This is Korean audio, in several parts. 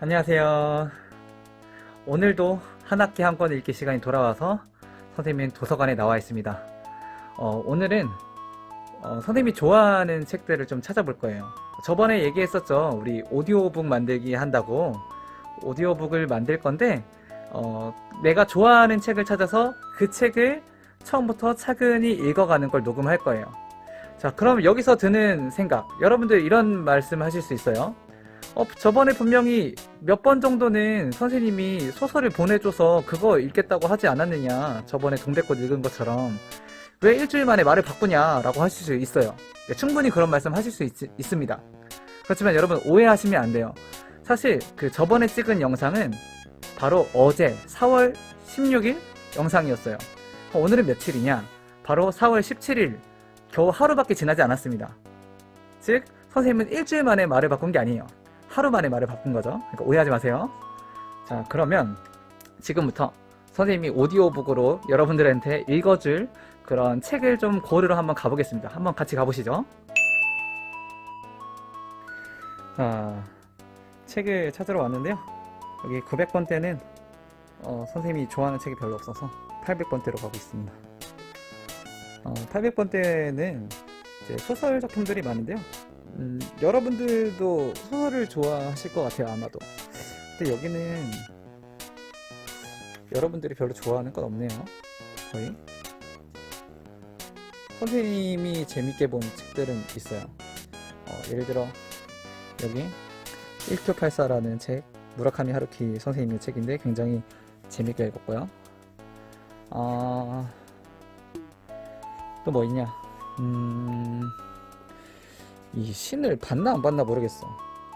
안녕하세요. 오늘도 한 학기 한 권 읽기 시간이 돌아와서 선생님 도서관에 나와 있습니다. 어, 오늘은 어, 선생님이 좋아하는 책들을 좀 찾아볼 거예요. 저번에 얘기했었죠. 우리 오디오북 만들기 한다고 오디오북을 만들 건데 어, 내가 좋아하는 책을 찾아서 그 책을 처음부터 차근히 읽어가는 걸 녹음할 거예요. 자, 그럼 여기서 드는 생각. 여러분들 이런 말씀 하실 수 있어요. 어, 저번에 분명히 몇 번 정도는 선생님이 소설을 보내줘서 그거 읽겠다고 하지 않았느냐. 저번에 동백꽃 읽은 것처럼. 왜 일주일 만에 말을 바꾸냐라고 하실 수 있어요. 네, 충분히 그런 말씀 하실 수 있, 습니다 그렇지만 여러분 오해하시면 안 돼요. 사실 그 저번에 찍은 영상은 바로 어제 4월 16일 영상이었어요. 어, 오늘은 며칠이냐? 바로 4월 17일. 겨우 하루밖에 지나지 않았습니다. 즉, 선생님은 일주일 만에 말을 바꾼 게 아니에요. 하루 만에 말을 바꾼 거죠. 그러니까 오해하지 마세요. 자, 그러면 지금부터 선생님이 오디오북으로 여러분들한테 읽어줄 그런 책을 좀 고르러 한번 가보겠습니다. 한번 같이 가보시죠. 자, 책을 찾으러 왔는데요. 여기 900번대는 어, 선생님이 좋아하는 책이 별로 없어서 800번대로 가고 있습니다. 어, 800번대는 이제 소설 작품들이 많은데요. 음, 여러분들도 소설을 좋아하실 것 같아요, 아마도. 근데 여기는 여러분들이 별로 좋아하는 건 없네요. 거의. 선생님이 재밌게 본 책들은 있어요. 어, 예를 들어, 여기 1큐84라는 책, 무라카미 하루키 선생님의 책인데 굉장히 재밌게 읽었고요. 아, 또뭐 있냐? 음, 이 신을 봤나 안 봤나 모르겠어.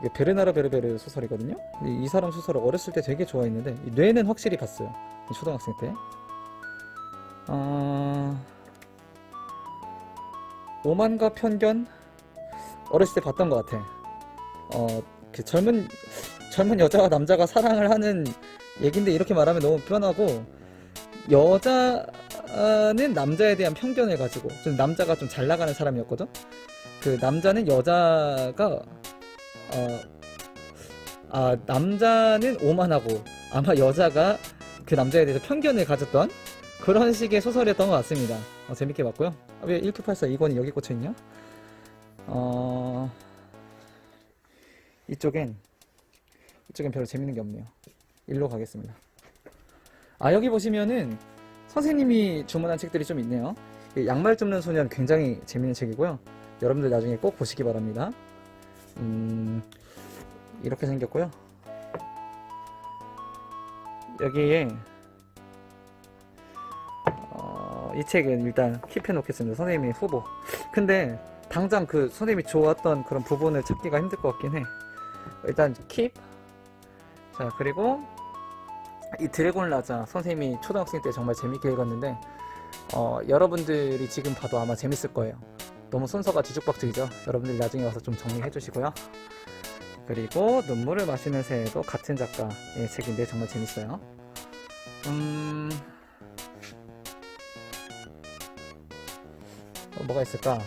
이게 베르나르 베르베르 소설이거든요. 이, 이 사람 소설을 어렸을 때 되게 좋아했는데 이 뇌는 확실히 봤어요. 초등학생 때. 아, 오만과 편견 어렸을 때 봤던 것 같아. 어, 그 젊은 젊은 여자와 남자가 사랑을 하는 얘긴데 이렇게 말하면 너무 편하고 여자는 남자에 대한 편견을 가지고 좀 남자가 좀 잘 나가는 사람이었거든. 그 남자는 여자가 어, 아 남자는 오만하고 아마 여자가 그 남자에 대해서 편견을 가졌던 그런 식의 소설이었던 것 같습니다. 어, 재밌게 봤고요. 아, 왜 1984 이권이 여기 꽂혀 있냐? 어 이쪽엔 이쪽엔 별로 재밌는 게 없네요. 일로 가겠습니다. 아 여기 보시면은 선생님이 주문한 책들이 좀 있네요. 이 양말 줍는 소년 굉장히 재밌는 책이고요. 여러분들 나중에 꼭 보시기 바랍니다. 음, 이렇게 생겼고요. 여기에 어, 이 책은 일단 킵해 놓겠습니다. 선생님의 후보. 근데 당장 그 선생님이 좋았던 그런 부분을 찾기가 힘들 것 같긴 해. 일단 킵. 자 그리고 이 드래곤 라자 선생님이 초등학생 때 정말 재밌게 읽었는데 어, 여러분들이 지금 봐도 아마 재밌을 거예요. 너무 순서가 뒤죽박죽이죠. 여러분들 나중에 와서 좀 정리해 주시고요. 그리고 눈물을 마시는 새도 같은 작가의 책인데 정말 재밌어요. 음, 어, 뭐가 있을까?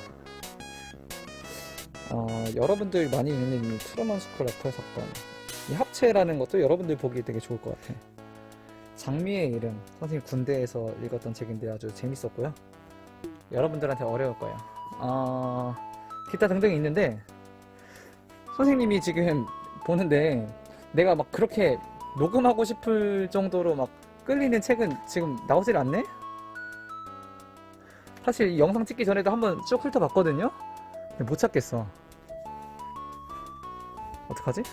어, 여러분들 많이 읽는 이 트루먼 스쿨 애플 사건. 이 합체라는 것도 여러분들 보기 되게 좋을 것 같아. 장미의 이름. 선생님 군대에서 읽었던 책인데 아주 재밌었고요. 여러분들한테 어려울 거예요. 어, 기타 등등 있는데, 선생님이 지금 보는데, 내가 막 그렇게 녹음하고 싶을 정도로 막 끌리는 책은 지금 나오질 않네? 사실 이 영상 찍기 전에도 한번 쭉 훑어봤거든요? 근데 못 찾겠어. 어떡하지?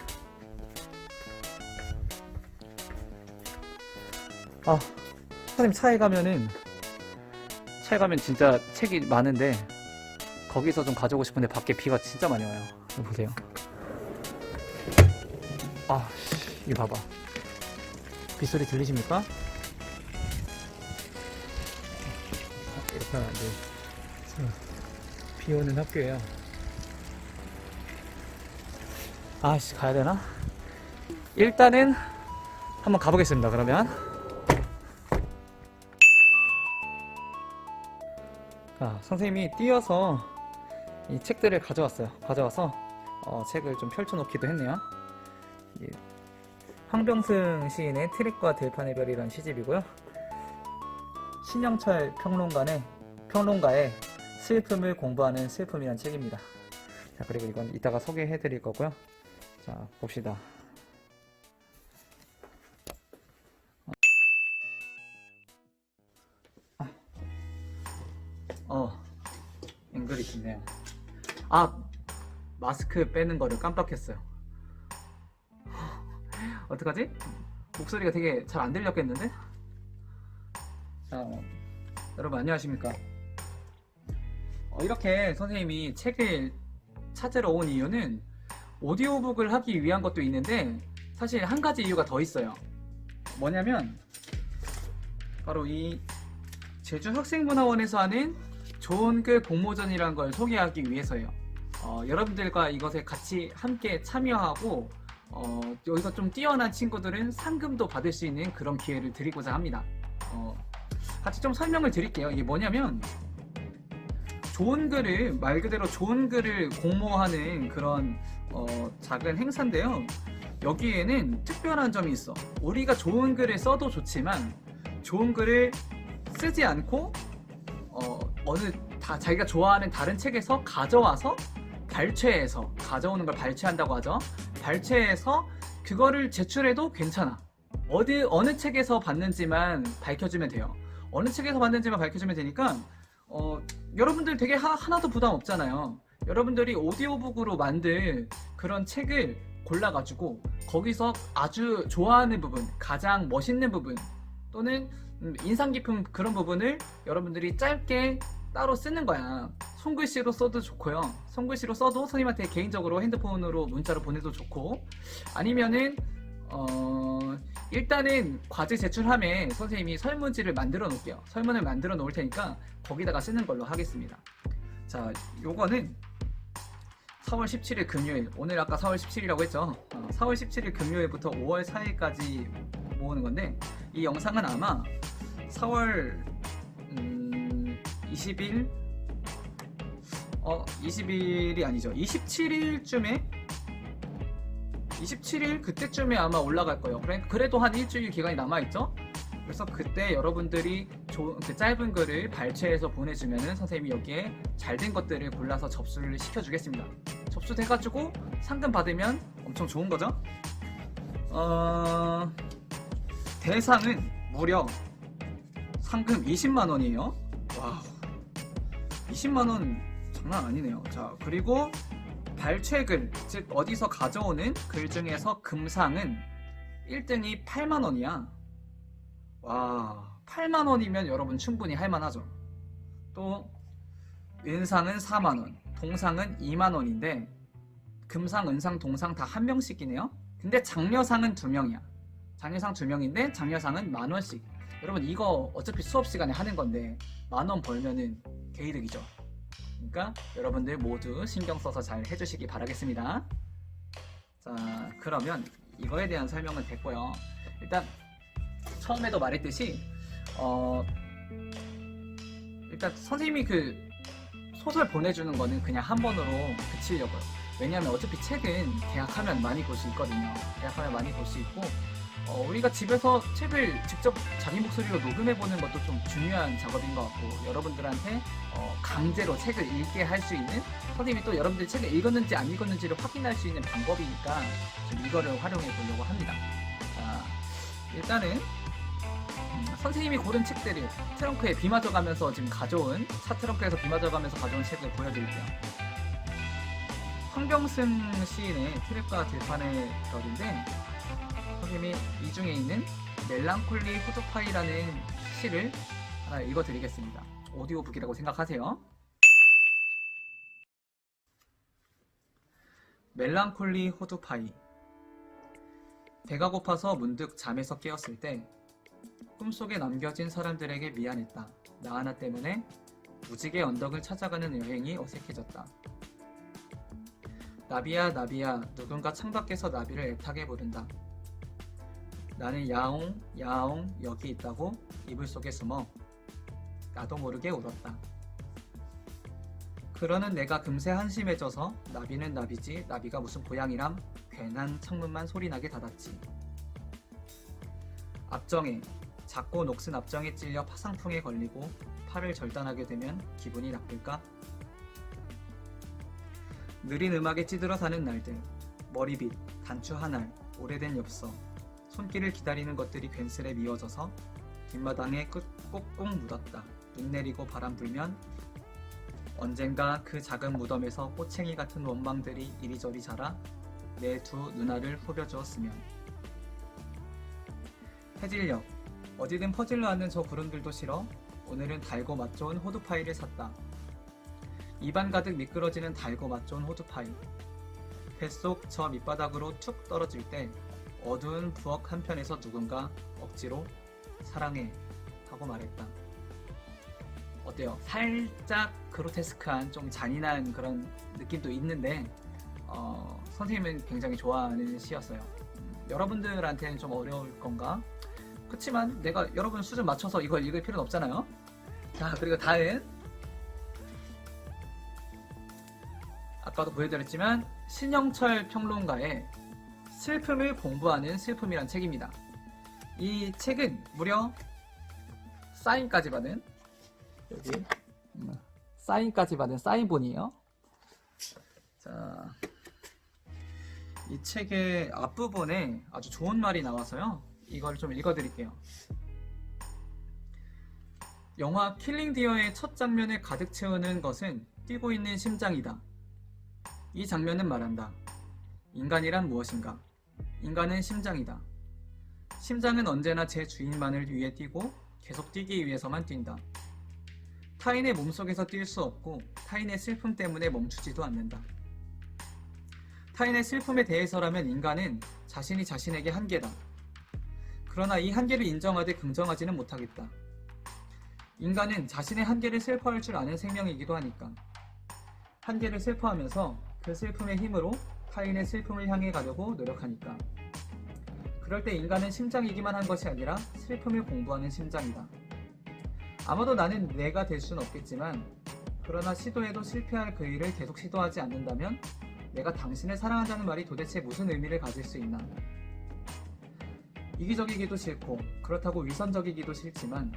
아, 선생님 차에 가면은, 차에 가면 진짜 책이 많은데, 거기서 좀 가져오고 싶은데 밖에 비가 진짜 많이 와요. 보세요. 아, 씨, 이거 봐봐. 빗소리 들리십니까? 이렇게 하면 안 돼. 비 오는 학교예요. 아씨, 가야 되나? 일단은 한번 가보겠습니다, 그러면. 아, 선생님이 뛰어서 이 책들을 가져왔어요. 가져와서 어, 책을 좀 펼쳐놓기도 했네요. 이 황병승 시인의 트랙과 들판의 별이라는 시집이고요. 신영철 평론가의 평론가의 슬픔을 공부하는 슬픔이라는 책입니다. 자, 그리고 이건 이따가 소개해 드릴 거고요. 자, 봅시다. 아, 마스크 빼는 거를 깜빡했어요. 어떡하지? 목소리가 되게 잘 안 들렸겠는데? 자, 어, 여러분 안녕하십니까? 어, 이렇게 선생님이 책을 찾으러 온 이유는 오디오북을 하기 위한 것도 있는데 사실 한 가지 이유가 더 있어요. 뭐냐면 바로 이 제주 학생문화원에서 하는 좋은 글 공모전이라는 걸 소개하기 위해서예요. 어, 여러분들과 이것에 같이 함께 참여하고 어, 여기서 좀 뛰어난 친구들은 상금도 받을 수 있는 그런 기회를 드리고자 합니다. 어, 같이 좀 설명을 드릴게요. 이게 뭐냐면 좋은 글을 말 그대로 좋은 글을 공모하는 그런 어, 작은 행사인데요. 여기에는 특별한 점이 있어. 우리가 좋은 글을 써도 좋지만 좋은 글을 쓰지 않고 어, 어느 다 자기가 좋아하는 다른 책에서 가져와서 발췌해서 가져오는 걸 발췌한다고 하죠. 발췌해서 그거를 제출해도 괜찮아. 어디 어느 책에서 봤는지만 밝혀주면 돼요. 어느 책에서 봤는지만 밝혀주면 되니까 어, 여러분들 되게 하, 하나도 부담 없잖아요. 여러분들이 오디오북으로 만들 그런 책을 골라가지고 거기서 아주 좋아하는 부분, 가장 멋있는 부분 또는 음, 인상 깊은 그런 부분을 여러분들이 짧게 따로 쓰는 거야. 손글씨로 써도 좋고요. 손글씨로 써도 선생님한테 개인적으로 핸드폰으로 문자로 보내도 좋고 아니면은 어 일단은 과제 제출함에 선생님이 설문지를 만들어 놓을게요. 설문을 만들어 놓을 테니까 거기다가 쓰는 걸로 하겠습니다. 자, 요거는 4월 17일 금요일 오늘 아까 4월 17일이라고 했죠. 어, 4월 17일 금요일부터 5월 4일까지 모으는 건데 이 영상은 아마 4월 음, 20일? 어 20일이 아니죠. 27일쯤에 27일 그때쯤에 아마 올라갈 거예요. 그래, 그래도 한 일주일 기간이 남아있죠? 그래서 그때 여러분들이 조, 그 짧은 글을 발췌해서 보내주면은 선생님이 여기에 잘 된 것들을 골라서 접수를 시켜주겠습니다. 접수돼가지고 상금 받으면 엄청 좋은 거죠? 어... 대상은 무려 상금 20만 원이에요. 와, 20만 원 장난 아니네요. 자, 그리고 발췌글, 즉 어디서 가져오는 글 중에서 금상은 1등이 8만 원이야. 와, 8만 원이면 여러분 충분히 할 만하죠. 또 은상은 4만 원, 동상은 2만 원인데 금상, 은상, 동상 다 한 명씩이네요. 근데 장려상은 두 명이야. 장려상 두 명인데 장려상은 만 원씩. 여러분 이거 어차피 수업 시간에 하는 건데 만 원 벌면은 개이득이죠. 그러니까 여러분들 모두 신경 써서 잘 해주시기 바라겠습니다. 자 그러면 이거에 대한 설명은 됐고요. 일단 처음에도 말했듯이 어 일단 선생님이 그 소설 보내주는 거는 그냥 한 번으로 그치려고요. 왜냐하면 어차피 책은 계약하면 많이 볼 수 있거든요. 계약하면 많이 볼 수 있고 어, 우리가 집에서 책을 직접 자기 목소리로 녹음해보는 것도 좀 중요한 작업인 것 같고 여러분들한테 어, 강제로 책을 읽게 할 수 있는 선생님이 또 여러분들이 책을 읽었는지 안 읽었는지를 확인할 수 있는 방법이니까 좀 이거를 활용해 보려고 합니다. 자, 일단은 음, 선생님이 고른 책들을 트렁크에 비 맞아가면서 지금 가져온 차 트렁크에서 비 맞아가면서 가져온 책을 보여드릴게요. 황병승 시인의 트랩과 들판의 별인데 선생님이 이 중에 있는 멜랑콜리 후드파이라는 시를 하나 읽어드리겠습니다. 오디오북이라고 생각하세요. 멜랑콜리 호두파이 배가 고파서 문득 잠에서 깨었을 때 꿈속에 남겨진 사람들에게 미안했다. 나 하나 때문에 무지개 언덕을 찾아가는 여행이 어색해졌다. 나비야 나비야 누군가 창밖에서 나비를 애타게 부른다. 나는 야옹 야옹 여기 있다고 이불 속에 숨어 나도 모르게 울었다. 그러는 내가 금세 한심해져서 나비는 나비지 나비가 무슨 고양이람 괜한 창문만 소리나게 닫았지. 압정에 작고 녹슨 압정에 찔려 파상풍에 걸리고 팔을 절단하게 되면 기분이 나쁠까? 느린 음악에 찌들어 사는 날들 머리빗, 단추 하날, 오래된 엽서 손길을 기다리는 것들이 괜스레 미워져서 뒷마당에 끝 꼭꼭 묻었다. 눈 내리고 바람 불면 언젠가 그 작은 무덤에서 꼬챙이 같은 원망들이 이리저리 자라 내두 누나를 후벼주었으면. 해질녘 어디든 퍼질러 앉는 저 구름들도 싫어 오늘은 달고 맛 좋은 호두파이를 샀다. 입안 가득 미끄러지는 달고 맛 좋은 호두파이. 뱃속 저 밑바닥으로 툭 떨어질 때 어두운 부엌 한편에서 누군가 억지로 사랑해 하고 말했다 어때요? 살짝 그로테스크한 좀 잔인한 그런 느낌도 있는데 어, 선생님은 굉장히 좋아하는 시였어요. 음, 여러분들한테는 좀 어려울 건가? 그렇지만 내가 여러분 수준 맞춰서 이걸 읽을 필요는 없잖아요. 자 그리고 다음 아까도 보여드렸지만 신영철 평론가의 슬픔을 공부하는 슬픔이란 책입니다. 이 책은 무려 사인까지 받은 여기 음, 사인까지 받은 사인본이에요. 자, 이 책의 앞부분에 아주 좋은 말이 나와서요. 이걸 좀 읽어드릴게요. 영화 킬링 디어의 첫 장면을 가득 채우는 것은 뛰고 있는 심장이다. 이 장면은 말한다. 인간이란 무엇인가? 인간은 심장이다. 심장은 언제나 제 주인만을 위해 뛰고 계속 뛰기 위해서만 뛴다. 타인의 몸속에서 뛸 수 없고 타인의 슬픔 때문에 멈추지도 않는다. 타인의 슬픔에 대해서라면 인간은 자신이 자신에게 한계다. 그러나 이 한계를 인정하되 긍정하지는 못하겠다. 인간은 자신의 한계를 슬퍼할 줄 아는 생명이기도 하니까. 한계를 슬퍼하면서 그 슬픔의 힘으로 타인의 슬픔을 향해 가려고 노력하니까. 그럴 때 인간은 심장이기만 한 것이 아니라 슬픔을 공부하는 심장이다. 아마도 나는 내가 될 수는 없겠지만 그러나 시도해도 실패할 그 일을 계속 시도하지 않는다면 내가 당신을 사랑한다는 말이 도대체 무슨 의미를 가질 수 있나 이기적이기도 싫고 그렇다고 위선적이기도 싫지만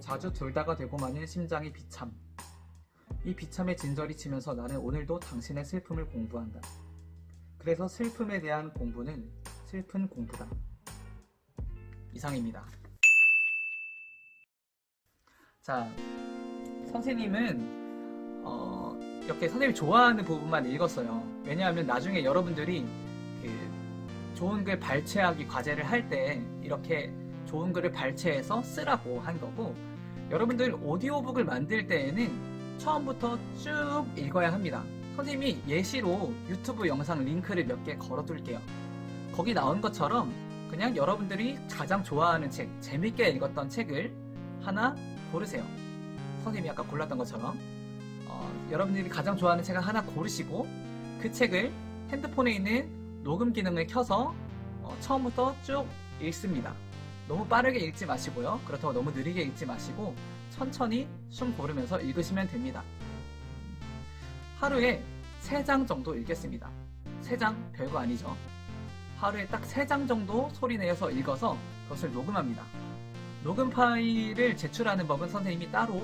자주 둘 다가 되고 마는 심장의 비참 이 비참에 진저리 치면서 나는 오늘도 당신의 슬픔을 공부한다 그래서 슬픔에 대한 공부는 슬픈 공부다 이상입니다 자, 선생님은 어, 이렇게 선생님이 좋아하는 부분만 읽었어요. 왜냐하면 나중에 여러분들이 그 좋은 글 발췌하기 과제를 할 때 이렇게 좋은 글을 발췌해서 쓰라고 한 거고 여러분들 오디오북을 만들 때에는 처음부터 쭉 읽어야 합니다. 선생님이 예시로 유튜브 영상 링크를 몇 개 걸어둘게요. 거기 나온 것처럼 그냥 여러분들이 가장 좋아하는 책, 재밌게 읽었던 책을 하나 고르세요. 선생님이 아까 골랐던 것처럼 어, 여러분들이 가장 좋아하는 책을 하나 고르시고 그 책을 핸드폰에 있는 녹음 기능을 켜서 어, 처음부터 쭉 읽습니다. 너무 빠르게 읽지 마시고요. 그렇다고 너무 느리게 읽지 마시고 천천히 숨 고르면서 읽으시면 됩니다. 하루에 3장 정도 읽겠습니다. 3장 별거 아니죠. 하루에 딱 3장 정도 소리 내서 읽어서 그것을 녹음합니다. 녹음 파일을 제출하는 법은 선생님이 따로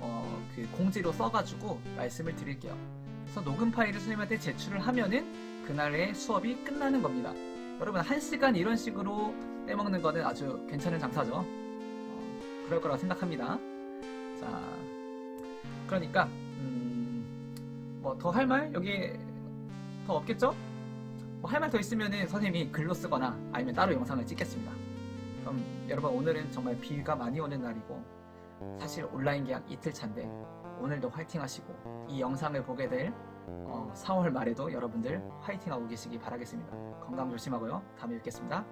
어, 그 공지로 써가지고 말씀을 드릴게요. 그래서 녹음 파일을 선생님한테 제출을 하면은 그날의 수업이 끝나는 겁니다. 여러분 한 시간 이런 식으로 떼먹는 거는 아주 괜찮은 장사죠. 어, 그럴 거라고 생각합니다. 자, 그러니까 음, 뭐 더 할 말 여기 더 없겠죠? 뭐 할 말 더 있으면은 선생님이 글로 쓰거나 아니면 따로 영상을 찍겠습니다. 그럼 여러분 오늘은 정말 비가 많이 오는 날이고 사실 온라인 계약 이틀 차인데 오늘도 화이팅 하시고 이 영상을 보게 될 어, 4월 말에도 여러분들 화이팅 하고 계시기 바라겠습니다. 건강 조심하고요. 다음에 뵙겠습니다.